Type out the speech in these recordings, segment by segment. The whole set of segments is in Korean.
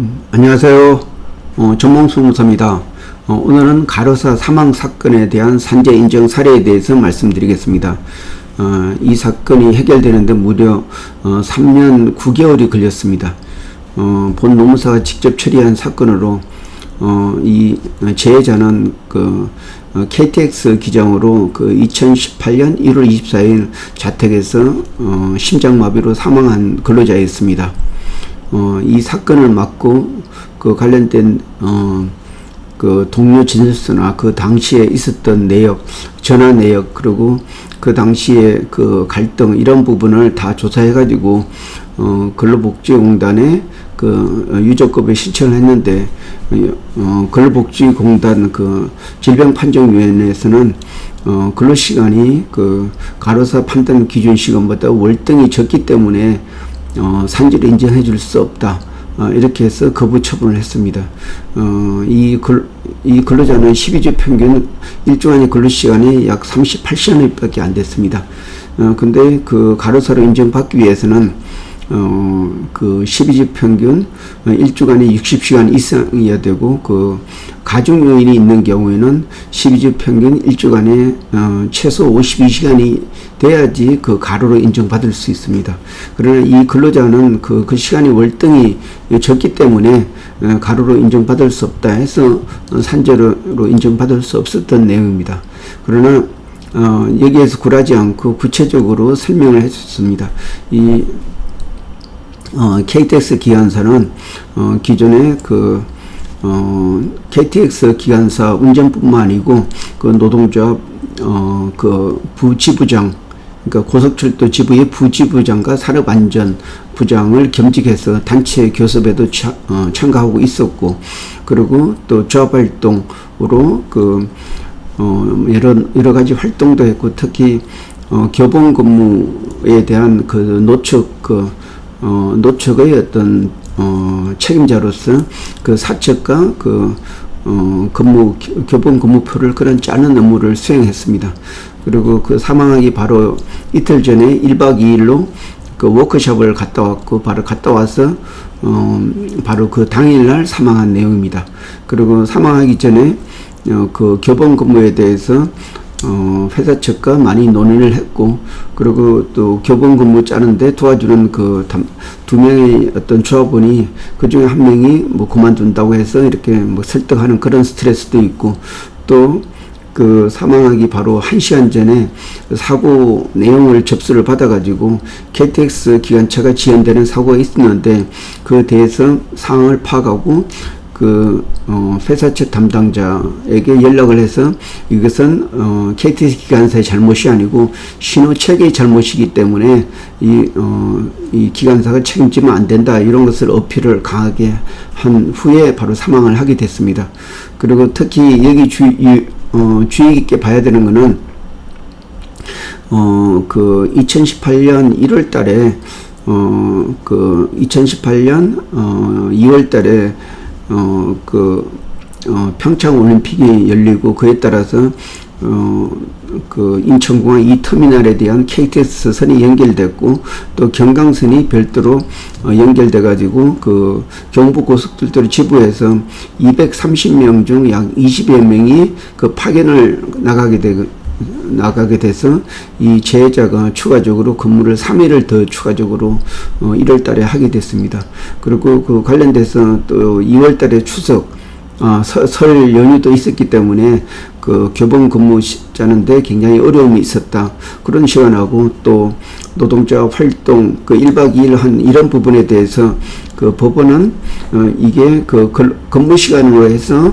음, 안녕하세요. 어, 전몽수무사입니다. 어, 오늘은 가로사 사망 사건에 대한 산재 인정 사례에 대해서 말씀드리겠습니다. 어, 이 사건이 해결되는데 무려 어, 3년 9개월이 걸렸습니다. 어, 본 노무사가 직접 처리한 사건으로 어, 이 재해자는 그 어, KTX 기장으로 그 2018년 1월 24일 자택에서 어, 심장마비로 사망한 근로자였습니다. 어, 이 사건을 맡고 그 관련된 어, 그 동료 진술서나 그 당시에 있었던 내역, 전화 내역 그리고 그 당시에 그 갈등 이런 부분을 다 조사해가지고 어, 근로복지공단에 그 유족급에 신청을 했는데 어, 근로복지공단 그 질병판정위원회에서는 어, 근로시간이 그 가로사 판단 기준 시간보다 월등히 적기 때문에 어, 산지를 인정해 줄 수 없다. 어, 이렇게 해서 거부 처분을 했습니다. 어, 이, 근, 이 근로자는 12주 평균 일주간의 근로 시간이 약 38시간밖에 안 됐습니다. 어, 근데 그 가로사로 인정받기 위해서는 어, 그 12주 평균 어, 일주간에 60시간 이상이어야 되고 그 가족 요인이 있는 경우에는 12주 평균 일주간에 어, 최소 52시간이 돼야지 그 가로로 인정받을 수 있습니다. 그러나 이 근로자는 그, 그 시간이 월등히 적기 때문에 어, 가로로 인정받을 수 없다 해서 어, 산재로 인정받을 수 없었던 내용입니다. 그러나 어, 여기에서 굴하지 않고 구체적으로 설명을 해줬습니다. 이 어, KTX 기관사는 어, 기존에 그 어, KTX 기관사 운전뿐만 아니고 그 노동조합 어, 그 부지부장 그러니까 고속철도 지부의 부지부장과 산업안전 부장을 겸직해서 단체 교섭에도 차, 어, 참가하고 있었고 그리고 또 조합활동으로 그 어, 여러 여러 가지 활동도 했고 특히 어, 교본 근무에 대한 그 노측 그 어, 노측의 어떤 어, 책임자로서 그 사측과 그 어, 근무 교본 근무표를 그런 짜는 업무를 수행했습니다. 그리고 그 사망하기 바로 이틀 전에 1박 2일로 그 워크숍을 갔다 왔고 바로 갔다 와서 어, 바로 그 당일날 사망한 내용입니다. 그리고 사망하기 전에 어, 그 교본 근무에 대해서 어, 회사 측과 많이 논의를 했고, 그리고 또 교본 근무 짜는데 도와주는 그 두 명의 어떤 조합원이 그 중에 한 명이 뭐 그만둔다고 해서 이렇게 뭐 설득하는 그런 스트레스도 있고, 또 그 사망하기 바로 한 시간 전에 사고 내용을 접수를 받아가지고 KTX 기관차가 지연되는 사고가 있었는데 그 대해서 상황을 파악하고 그 어, 회사 측 담당자에게 연락을 해서 이것은 어, KTX 기관사의 잘못이 아니고 신호 체계의 잘못이기 때문에 이, 어, 이 기관사가 책임지면 안 된다 이런 것을 어필을 강하게 한 후에 바로 사망을 하게 됐습니다. 그리고 특히 여기 주, 이, 어, 주의 깊게 봐야 되는 것은 어, 그 2018년 1월 달에 어, 그 2018년 어, 2월 달에 어, 그, 어, 평창 올림픽이 열리고 그에 따라서 어, 그 인천공항 이 터미널에 대한 KTX 선이 연결됐고 또 경강선이 별도로 어, 연결돼 가지고 그 경부고속철도 지부에서 230명 중 약 20여 명이 그 파견을 나가게 되고 나가게 돼서 이 재해자가 추가적으로 근무를 3일을 더 추가적으로 어 1월 달에 하게 됐습니다. 그리고 그 관련돼서 또 2월 달에 추석 아, 설, 설 연휴도 있었기 때문에 그 교본 근무 짜는데 굉장히 어려움이 있었다. 그런 시간하고 또 노동자 활동 그 1박 2일 한 이런 부분에 대해서 그 법원은 어, 이게 그 근무 시간으로 해서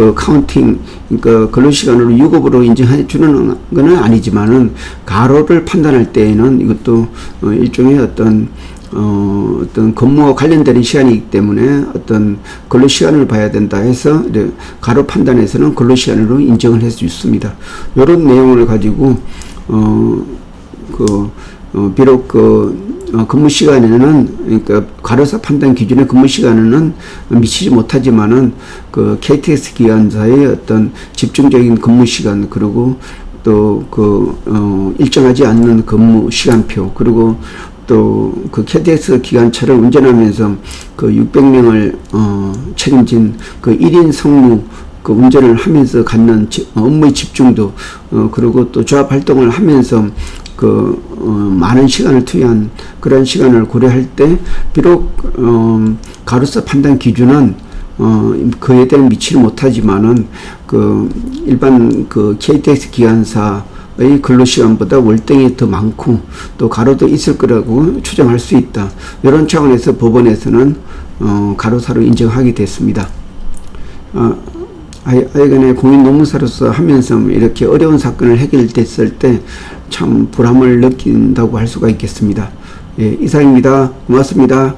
그 카운팅 그러니까 근로 시간으로 유급으로 인정해 주는 것은 아니지만은 가로를 판단할 때에는 이것도 어 일종의 어떤 어, 어떤 근무와 관련되는 시간이기 때문에 어떤 근로 시간을 봐야 된다 해서 가로 판단에서는 근로 시간으로 인정을 해 주습니다. 이런 내용을 가지고 어, 그 어, 비록 그 어, 근무 시간에는 그러니까 가로사 판단 기준의 근무 시간에는 미치지 못하지만은 그 KTX 기관사의 어떤 집중적인 근무 시간 그리고 또그 어, 일정하지 않는 근무 시간표 그리고 또그 KTX 기관차를 운전하면서 그 600명을 어, 책임진 그 1인 성무 그 운전을 하면서 갖는 지- 업무의 집중도 어, 그리고 또 조합 활동을 하면서 그 어, 많은 시간을 투여한 그런 시간을 고려할 때 비록 어, 가로서 판단 기준은 어, 그에 대한 미치를 못하지만은 그 일반 그 KTX 기관사 의 근로 시간보다 월등히 더 많고 또 가로도 있을 거라고 추정할 수 있다. 이런 차원에서 법원에서는 어, 가로사로 인정하게 됐습니다. 어, 하여간에 공인 노무사로서 하면서 이렇게 어려운 사건을 해결됐을 때 참 보람을 느낀다고 할 수가 있겠습니다. 예, 이상입니다. 고맙습니다.